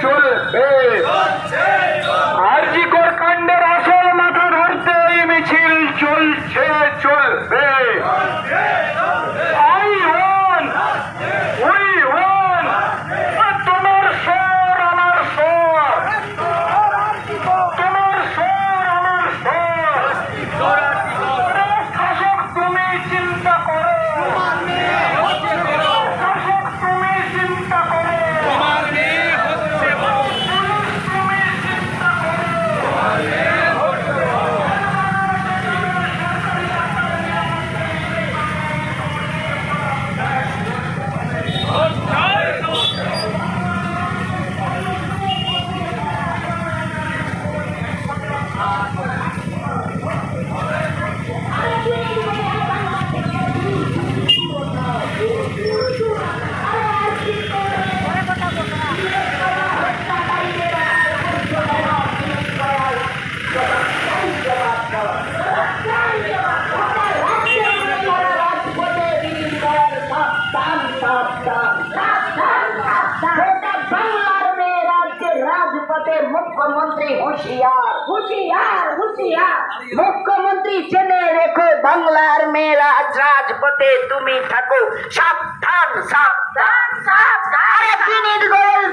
চলবে মুখ্যমন্ত্রী হুঁশিয়ার, হুশিয়ার হুশিয়ার। মুখ্যমন্ত্রী জেনে রেখো, বাংলার মেয়েরা রাজপথে তুমি থাকো। সাবধান সাবধান সাবধান। বিনীত গোয়েল